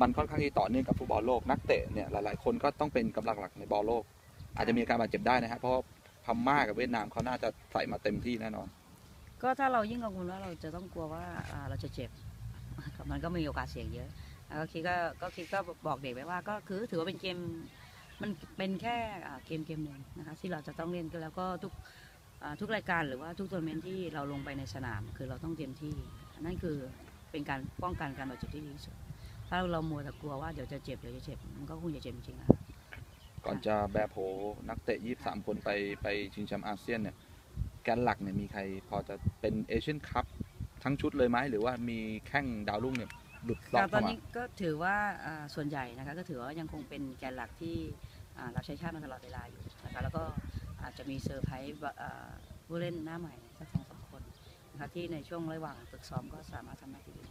มันค่อนข้างที่ต่อเนื่องกับฟุตบอลโลกนักเตะเนี่ยหลายๆ คนก็ต้องเป็นกำลังหลักในบอลโลก อาจจะมีการบาดเจ็บได้นะฮะเพราะพม่ากับเวียดนามเขาน่าจะใส่มาเต็มที่แน่นอน ก็ถ้าเรายิ่งกังวลว่าเราจะต้องกลัวว่าเราจะเจ็บมันก็มีโอกาสเสี่ยงเยอะก็คิดก็ก็คิดก็บอกเด็กไว้ว่าก็คือถือว่าเป็นเกมมันเป็นแค่เกมเกมหนึ่งนะคะที่เราจะต้องเล่นก็แล้วก็ทุกทุกรายการหรือว่าทุกทัวร์นาเมนต์ที่เราลงไปในสนาม คือเราต้องเต็มที่ นั่นคือเป็นการป้องกันการบาดเจ็บที่ดีที่สุด ถ้าเรามัวแต่กลัวว่าเดี๋ยวจะเจ็บเดี๋ยวจะเจ็บมันก็คงจะเจ็บจริงๆนะก่อนจะแบร์โผนักเตะ 23 คนไปไปชิงแชมป์อาเซียนเนี่ยแกนหลักเนี่ยมีใครพอจะเป็นเอเชียนคัพทั้งชุดเลยไหมหรือว่ามีแข้งดาวรุ่งเนี่ยหลุดลอแต่ดตอเข้านมานี้ก็ถือว่าอ่าส่วนใหญ่นะคะก็ถือว่ายังคงเป็นแกนหลักที่อ่าเราใช้ชาติมาตลอดเวลาอยู่นะคะแล้วก็อาจจะมีเซอร์ไพรส์อ่าผู้เล่นหน้าใหม่สักสองสามคนนะคะที่ในช่วงระหว่างฝึกซ้อมก็สามารถทำหน้าที่ได้